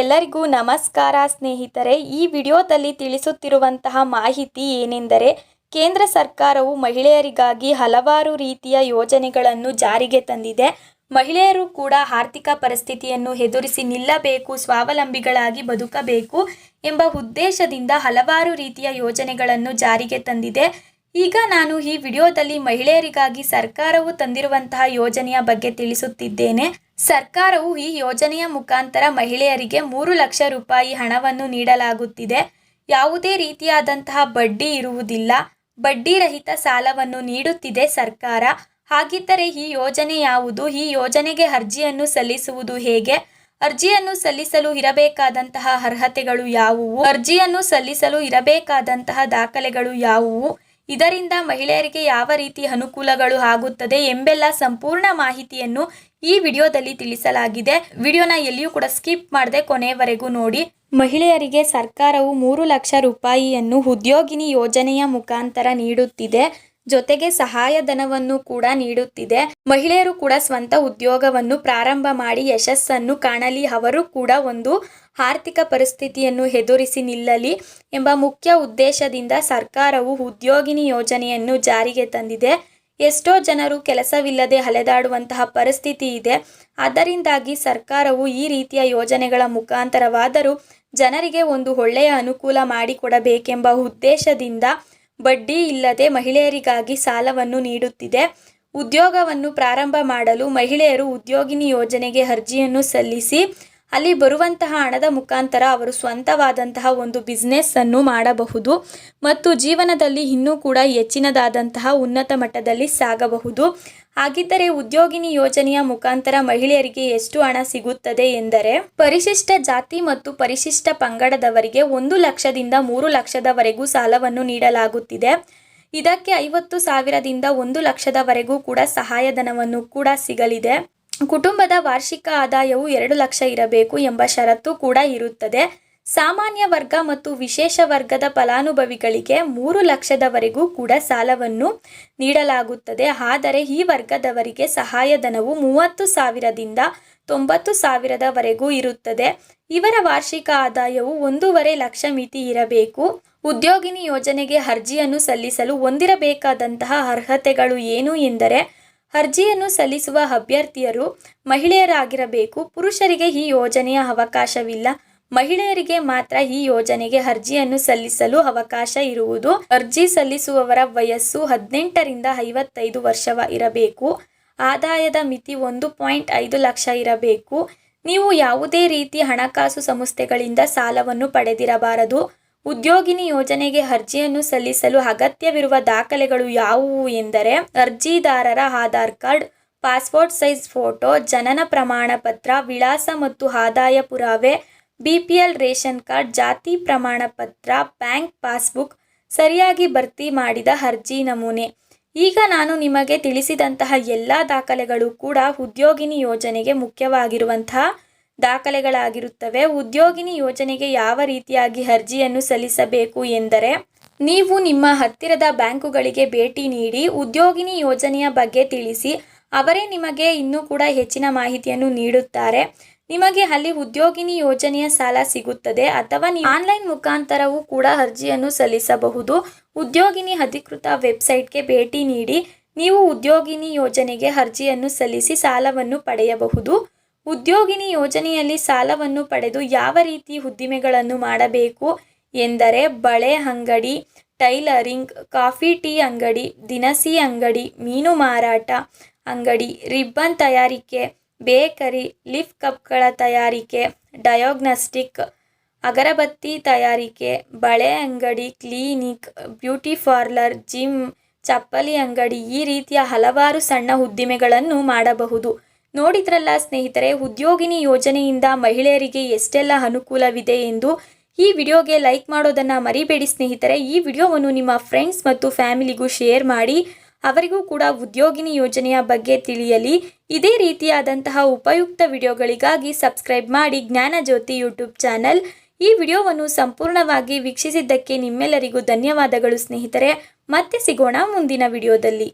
ಎಲ್ಲರಿಗೂ ನಮಸ್ಕಾರ ಸ್ನೇಹಿತರೆ. ಈ ವಿಡಿಯೋದಲ್ಲಿ ತಿಳಿಸುತ್ತಿರುವಂತಹ ಮಾಹಿತಿ ಏನೆಂದರೆ, ಕೇಂದ್ರ ಸರ್ಕಾರವು ಮಹಿಳೆಯರಿಗಾಗಿ ಹಲವಾರು ರೀತಿಯ ಯೋಜನೆಗಳನ್ನು ಜಾರಿಗೆ ತಂದಿದೆ. ಮಹಿಳೆಯರು ಕೂಡ ಆರ್ಥಿಕ ಪರಿಸ್ಥಿತಿಯನ್ನು ಎದುರಿಸಿ ನಿಲ್ಲಬೇಕು, ಸ್ವಾವಲಂಬಿಗಳಾಗಿ ಬದುಕಬೇಕು ಎಂಬ ಉದ್ದೇಶದಿಂದ ಹಲವಾರು ರೀತಿಯ ಯೋಜನೆಗಳನ್ನು ಜಾರಿಗೆ ತಂದಿದೆ. ಈಗ ನಾನು ಈ ವಿಡಿಯೋದಲ್ಲಿ ಮಹಿಳೆಯರಿಗಾಗಿ ಸರ್ಕಾರವು ತಂದಿರುವಂತಹ ಯೋಜನೆಯ ಬಗ್ಗೆ ತಿಳಿಸುತ್ತಿದ್ದೇನೆ. ಸರ್ಕಾರವು ಈ ಯೋಜನೆಯ ಮುಖಾಂತರ ಮಹಿಳೆಯರಿಗೆ ಮೂರು ಲಕ್ಷ ರೂಪಾಯಿ ಹಣವನ್ನು ನೀಡಲಾಗುತ್ತಿದೆ. ಯಾವುದೇ ರೀತಿಯಾದಂತಹ ಬಡ್ಡಿ ಇರುವುದಿಲ್ಲ. ಬಡ್ಡಿ ರಹಿತ ಸಾಲವನ್ನು ನೀಡುತ್ತಿದೆ ಸರ್ಕಾರ. ಹಾಗಿದ್ದರೆ ಈ ಯೋಜನೆ ಯಾವುದು? ಈ ಯೋಜನೆಗೆ ಅರ್ಜಿಯನ್ನು ಸಲ್ಲಿಸುವುದು ಹೇಗೆ? ಅರ್ಜಿಯನ್ನು ಸಲ್ಲಿಸಲು ಇರಬೇಕಾದಂತಹ ಅರ್ಹತೆಗಳು ಯಾವುವು? ಅರ್ಜಿಯನ್ನು ಸಲ್ಲಿಸಲು ಇರಬೇಕಾದಂತಹ ದಾಖಲೆಗಳು ಯಾವುವು? ಇದರಿಂದ ಮಹಿಳೆಯರಿಗೆ ಯಾವ ರೀತಿ ಅನುಕೂಲಗಳು ಆಗುತ್ತದೆ ಎಂಬೆಲ್ಲ ಸಂಪೂರ್ಣ ಮಾಹಿತಿಯನ್ನು ಈ ವಿಡಿಯೋದಲ್ಲಿ ತಿಳಿಸಲಾಗಿದೆ. ವಿಡಿಯೋನ ಎಲ್ಲಿಯೂ ಕೂಡ ಸ್ಕಿಪ್ ಮಾಡದೆ ಕೊನೆಯವರೆಗೂ ನೋಡಿ. ಮಹಿಳೆಯರಿಗೆ ಸರ್ಕಾರವು ಮೂರು ಲಕ್ಷ ರೂಪಾಯಿಯನ್ನು ಉದ್ಯೋಗಿನಿ ಯೋಜನೆಯ ಮುಖಾಂತರ ನೀಡುತ್ತಿದೆ. ಜೊತೆಗೆ ಸಹಾಯಧನವನ್ನು ಕೂಡ ನೀಡುತ್ತಿದೆ. ಮಹಿಳೆಯರು ಕೂಡ ಸ್ವಂತ ಉದ್ಯೋಗವನ್ನು ಪ್ರಾರಂಭ ಮಾಡಿ ಯಶಸ್ಸನ್ನು ಕಾಣಲಿ. ಅವರು ಕೂಡ ಒಂದು ಆರ್ಥಿಕ ಪರಿಸ್ಥಿತಿಯನ್ನು ಎದುರಿಸಿ ನಿಲ್ಲಲಿ ಎಂಬ ಮುಖ್ಯ ಉದ್ದೇಶದಿಂದ ಸರ್ಕಾರವು ಉದ್ಯೋಗಿನಿ ಯೋಜನೆಯನ್ನು ಜಾರಿಗೆ ತಂದಿದೆ. ಎಷ್ಟೋ ಜನರು ಕೆಲಸವಿಲ್ಲದೆ ಅಲೆದಾಡುವಂತಹ ಪರಿಸ್ಥಿತಿ ಇದೆ. ಅದರಿಂದಾಗಿ ಸರ್ಕಾರವು ಈ ರೀತಿಯ ಯೋಜನೆಗಳ ಮುಖಾಂತರವಾದರೂ ಜನರಿಗೆ ಒಂದು ಒಳ್ಳೆಯ ಅನುಕೂಲ ಮಾಡಿಕೊಡಬೇಕೆಂಬ ಉದ್ದೇಶದಿಂದ ಬಡ್ಡಿ ಇಲ್ಲದೆ ಮಹಿಳೆಯರಿಗಾಗಿ ಸಾಲವನ್ನು ನೀಡುತ್ತಿದೆ. ಉದ್ಯೋಗವನ್ನು ಪ್ರಾರಂಭ ಮಾಡಲು ಮಹಿಳೆಯರು ಉದ್ಯೋಗಿನಿ ಯೋಜನೆಗೆ ಅರ್ಜಿಯನ್ನು ಸಲ್ಲಿಸಿ, ಅಲ್ಲಿ ಬರುವಂತಹ ಹಣದ ಮುಖಾಂತರ ಅವರು ಸ್ವಂತವಾದಂತಹ ಒಂದು ಬಿಸ್ನೆಸ್ ಅನ್ನು ಮಾಡಬಹುದು ಮತ್ತು ಜೀವನದಲ್ಲಿ ಇನ್ನೂ ಕೂಡ ಹೆಚ್ಚಿನದಾದಂತಹ ಉನ್ನತ ಮಟ್ಟದಲ್ಲಿ ಸಾಗಬಹುದು. ಹಾಗಿದ್ದರೆ ಉದ್ಯೋಗಿನಿ ಯೋಜನೆಯ ಮುಖಾಂತರ ಮಹಿಳೆಯರಿಗೆ ಎಷ್ಟು ಹಣ ಸಿಗುತ್ತದೆ ಎಂದರೆ, ಪರಿಶಿಷ್ಟ ಜಾತಿ ಮತ್ತು ಪರಿಶಿಷ್ಟ ಪಂಗಡದವರಿಗೆ ಒಂದು ಲಕ್ಷದಿಂದ ಮೂರು ಲಕ್ಷದವರೆಗೂ ಸಾಲವನ್ನು ನೀಡಲಾಗುತ್ತಿದೆ. ಇದಕ್ಕೆ ಐವತ್ತು ಸಾವಿರದಿಂದ ಒಂದು ಲಕ್ಷದವರೆಗೂ ಕೂಡ ಸಹಾಯಧನವನ್ನು ಕೂಡ ಸಿಗಲಿದೆ. ಕುಟುಂಬದ ವಾರ್ಷಿಕ ಆದಾಯವು ಎರಡು ಲಕ್ಷ ಇರಬೇಕು ಎಂಬ ಷರತ್ತು ಕೂಡ ಇರುತ್ತದೆ. ಸಾಮಾನ್ಯ ವರ್ಗ ಮತ್ತು ವಿಶೇಷ ವರ್ಗದ ಫಲಾನುಭವಿಗಳಿಗೆ ಮೂರು ಲಕ್ಷದವರೆಗೂ ಕೂಡ ಸಾಲವನ್ನು ನೀಡಲಾಗುತ್ತದೆ. ಆದರೆ ಈ ವರ್ಗದವರಿಗೆ ಸಹಾಯಧನವು ಮೂವತ್ತು ಸಾವಿರದಿಂದ ತೊಂಬತ್ತು ಸಾವಿರದವರೆಗೂ ಇರುತ್ತದೆ. ಇವರ ವಾರ್ಷಿಕ ಆದಾಯವು ಒಂದೂವರೆ ಲಕ್ಷ ಮಿತಿ ಇರಬೇಕು. ಉದ್ಯೋಗಿನಿ ಯೋಜನೆಗೆ ಅರ್ಜಿಯನ್ನು ಸಲ್ಲಿಸಲು ಹೊಂದಿರಬೇಕಾದಂತಹ ಅರ್ಹತೆಗಳು ಏನು ಎಂದರೆ, ಅರ್ಜಿಯನ್ನು ಸಲ್ಲಿಸುವ ಅಭ್ಯರ್ಥಿಯರು ಮಹಿಳೆಯರಾಗಿರಬೇಕು. ಪುರುಷರಿಗೆ ಈ ಯೋಜನೆಯ ಅವಕಾಶವಿಲ್ಲ. ಮಹಿಳೆಯರಿಗೆ ಮಾತ್ರ ಈ ಯೋಜನೆಗೆ ಅರ್ಜಿಯನ್ನು ಸಲ್ಲಿಸಲು ಅವಕಾಶ ಇರುವುದು. ಅರ್ಜಿ ಸಲ್ಲಿಸುವವರ ವಯಸ್ಸು ಹದಿನೆಂಟರಿಂದ ಐವತ್ತೈದು ವರ್ಷವ ಇರಬೇಕು. ಆದಾಯದ ಮಿತಿ ಒಂದು ಪಾಯಿಂಟ್ ಐದು ಲಕ್ಷ ಇರಬೇಕು. ನೀವು ಯಾವುದೇ ರೀತಿ ಹಣಕಾಸು ಸಂಸ್ಥೆಗಳಿಂದ ಸಾಲವನ್ನು ಪಡೆದಿರಬಾರದು. ಉದ್ಯೋಗಿನಿ ಯೋಜನೆಗೆ ಅರ್ಜಿಯನ್ನು ಸಲ್ಲಿಸಲು ಅಗತ್ಯವಿರುವ ದಾಖಲೆಗಳು ಯಾವುವು ಎಂದರೆ ಅರ್ಜಿದಾರರ Aadhaar card, passport size photo, ಜನನ ಪ್ರಮಾಣ ಪತ್ರ ವಿಳಾಸ ಮತ್ತು ಆದಾಯ ಪುರಾವೆ B P L ration card ಜಾತಿ ಪ್ರಮಾಣ ಪತ್ರ, ಬ್ಯಾಂಕ್ ಪಾಸ್ಬುಕ್ ಸರಿಯಾಗಿ ಭರ್ತಿ ಮಾಡಿದ ಅರ್ಜಿ ನಮೂನೆ. ಈಗ ನಾನು ನಿಮಗೆ ತಿಳಿಸಿದಂತಹ ಎಲ್ಲ ದಾಖಲೆಗಳು ಕೂಡ ಉದ್ಯೋಗಿನಿ ಯೋಜನೆಗೆ ಮುಖ್ಯವಾಗಿರುವಂತಹ ದಾಖಲೆಗಳಾಗಿರುತ್ತವೆ. ಉದ್ಯೋಗಿನಿ ಯೋಜನೆಗೆ ಯಾವ ರೀತಿಯಾಗಿ ಅರ್ಜಿಯನ್ನು ಸಲ್ಲಿಸಬೇಕು ಎಂದರೆ, ನೀವು ನಿಮ್ಮ ಹತ್ತಿರದ ಬ್ಯಾಂಕುಗಳಿಗೆ ಭೇಟಿ ನೀಡಿ ಉದ್ಯೋಗಿನಿ ಯೋಜನೆಯ ಬಗ್ಗೆ ತಿಳಿಸಿ, ಅವರೇ ನಿಮಗೆ ಇನ್ನೂ ಕೂಡ ಹೆಚ್ಚಿನ ಮಾಹಿತಿಯನ್ನು ನೀಡುತ್ತಾರೆ. ನಿಮಗೆ ಅಲ್ಲಿ ಉದ್ಯೋಗಿನಿ ಯೋಜನೆಯ ಸಾಲ ಸಿಗುತ್ತದೆ ಅಥವಾ ನೀವು ಆನ್ಲೈನ್ ಮುಖಾಂತರವೂ ಕೂಡ ಅರ್ಜಿಯನ್ನು ಸಲ್ಲಿಸಬಹುದು. ಉದ್ಯೋಗಿನಿ ಅಧಿಕೃತ ವೆಬ್ಸೈಟ್ಗೆ ಭೇಟಿ ನೀಡಿ ನೀವು ಉದ್ಯೋಗಿನಿ ಯೋಜನೆಗೆ ಅರ್ಜಿಯನ್ನು ಸಲ್ಲಿಸಿ ಸಾಲವನ್ನು ಪಡೆಯಬಹುದು. ಉದ್ಯೋಗಿನಿ ಯೋಜನೆಯಲ್ಲಿ ಸಾಲವನ್ನು ಪಡೆದು ಯಾವ ರೀತಿ ಉದ್ದಿಮೆಗಳನ್ನು ಮಾಡಬೇಕು ಎಂದರೆ ಬಳೆ ಅಂಗಡಿ, ಟೈಲರಿಂಗ್, ಕಾಫಿ ಟೀ ಅಂಗಡಿ, ದಿನಸಿ ಅಂಗಡಿ, ಮೀನು ಮಾರಾಟ ಅಂಗಡಿ, ರಿಬ್ಬನ್ ತಯಾರಿಕೆ ಬೇಕರಿ, ಲಿಫ್ ಕಪ್ಗಳ ತಯಾರಿಕೆ, ಡಯೋಗ್ನಸ್ಟಿಕ್, ಅಗರಬತ್ತಿ ತಯಾರಿಕೆ, ಬಳೆ ಅಂಗಡಿ ಕ್ಲಿನಿಕ್, ಬ್ಯೂಟಿ ಪಾರ್ಲರ್, ಜಿಮ್, ಚಪ್ಪಲಿ ಅಂಗಡಿ ಈ ರೀತಿಯ ಹಲವಾರು ಸಣ್ಣ ಉದ್ದಿಮೆಗಳನ್ನು ಮಾಡಬಹುದು. ನೋಡಿದ್ರಲ್ಲ ಸ್ನೇಹಿತರೆ, ಉದ್ಯೋಗಿನಿ ಯೋಜನೆಯಿಂದ ಮಹಿಳೆಯರಿಗೆ ಎಷ್ಟೆಲ್ಲ ಅನುಕೂಲವಿದೆ ಎಂದು ಈ ವಿಡಿಯೋಗೆ ಲೈಕ್ ಮಾಡೋದನ್ನು ಮರಿಬೇಡಿ ಸ್ನೇಹಿತರೆ. ಈ ವಿಡಿಯೋವನ್ನು ನಿಮ್ಮ ಫ್ರೆಂಡ್ಸ್ ಮತ್ತು ಫ್ಯಾಮಿಲಿಗೂ ಶೇರ್ ಮಾಡಿ ಅವರಿಗೂ ಕೂಡ ಉದ್ಯೋಗಿನಿ ಯೋಜನೆಯ ಬಗ್ಗೆ ತಿಳಿಯಲಿ. ಇದೇ ರೀತಿಯಾದಂತಹ ಉಪಯುಕ್ತ ವಿಡಿಯೋಗಳಿಗಾಗಿ ಸಬ್ಸ್ಕ್ರೈಬ್ ಮಾಡಿ ಜ್ಞಾನಜ್ಯೋತಿ ಯೂಟ್ಯೂಬ್ ಚಾನಲ್. ಈ ವಿಡಿಯೋವನ್ನು ಸಂಪೂರ್ಣವಾಗಿ ವೀಕ್ಷಿಸಿದ್ದಕ್ಕೆ ನಿಮ್ಮೆಲ್ಲರಿಗೂ ಧನ್ಯವಾದಗಳು ಸ್ನೇಹಿತರೆ. ಮತ್ತೆ ಸಿಗೋಣ ಮುಂದಿನ ವಿಡಿಯೋದಲ್ಲಿ.